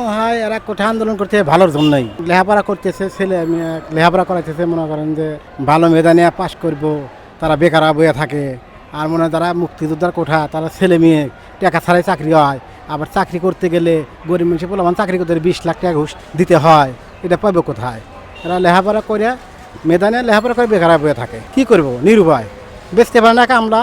মনে হয় এরা কোঠা আন্দোলন করতে ভালোর জন্যই। লেখাপড়া করতেছে, ছেলে লেখাপড়া করাইতেছে, মনে করেন যে ভালো মেধা নিয়ে পাশ করব, তারা বেকার বয়ে থাকে। আর মনে হয় যারা মুক্তিযোদ্ধার কোঠা, তারা ছেলে মেয়ে, টাকা ছাড়াই চাকরি হয়। আবার চাকরি করতে গেলে গরিব মানুষের বলে চাকরি করতে বিশ লাখ টাকা ঘুষ দিতে হয়। এটা পাবে কোথায়? এরা লেখাপড়া করে মেধা নিয়ে লেখাপড়া করে বেকার বয়ে থাকে। কি করব? নিরুপায়। বেচতে পারে না কামলা।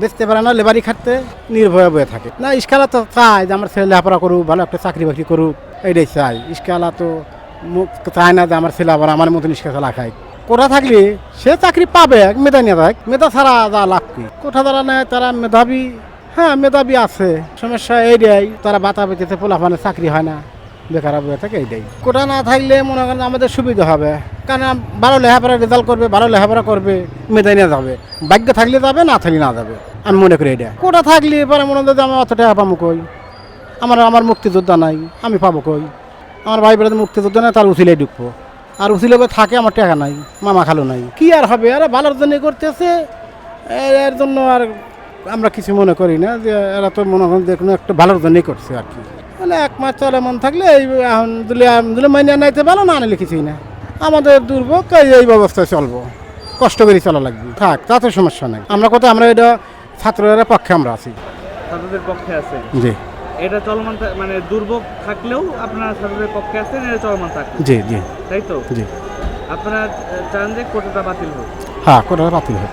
বেচতে পারে না, লেবারি খাটতে নির্ভয়ে বয়ে থাকে। না ইস্কালা তো চায় যে আমার ছেলে লেখাপড়া করুক, ভালো একটা চাকরি বাকরি করুক এইটাই চাই ইস্কালা তো চায় না যে আমার ছেলে আবার আমার মতন ইস্কা চালা খায়। কোঠা থাকলে সে চাকরি পাবে মেধা নিয়ে দেয় মেধা ছাড়া যা লাভ কি? কোঠা যারা নেয় তারা মেধাবী হ্যাঁ মেধাবী আছে। সমস্যা এইটাই, তারা বাতা বেঁচেতে পোলাফানে চাকরি হয় না, বেকার বয়ে থাকে, এইটাই। কোটা না থাকলে মনে করেন আমাদের সুবিধা হবে। কারণ ভালো লেখাপড়া রেজাল্ট করবে, ভালো লেখাপড়া করবে মেধাই নিয়ে যাবে। ভাগ্য থাকলে যাবে, না থাকলে না যাবে। আমি মনে করি এটা। কোটা থাকলে পরে মনে হয় আমি অত টাকা পাবো কই? আমার আমার মুক্তিযোদ্ধা নাই, আমি পাবো কই? আমার ভাই বেড়াতে মুক্তিযোদ্ধা নাই, তার উচিলে ঢুকবো আর উচিলে থাকে, আমার টাকা নাই, মামা খালো নাই। কি আর হবে? আরে ভালোর জন্য করতেছে। এর- জন্য আর আমরা কিছু মনে করি না যে এরা তো মনে করেন যে কোনো একটা ভালোর জন্যই করছে আর কি। মানে এক মাস চলে মন থাকলে এই এখন দিলে দিলে মাইনে নাইতে ভালো, না আনলে কিছুই না আমাদের দুর্ভোগ এই ব্যবস্থায় চলবো। কষ্ট করে চলা লাগবে। থাক তাতে সমস্যা নেই। আমরা কোথায় আমরা এটা ছাত্ররা পক্ষে আমরা আছি। ছাত্রদের পক্ষে আছে? জি। এটা চলমান মানে দুর্ভোগ থাকলেও আপনারা ছাত্রদের পক্ষে আছেন এটা চলমান থাকবে? জি জি। তাই তো? জি। আপনারা চান যে কোটাটা বাতিল হোক? হ্যাঁ কোটাটা বাতিল হোক।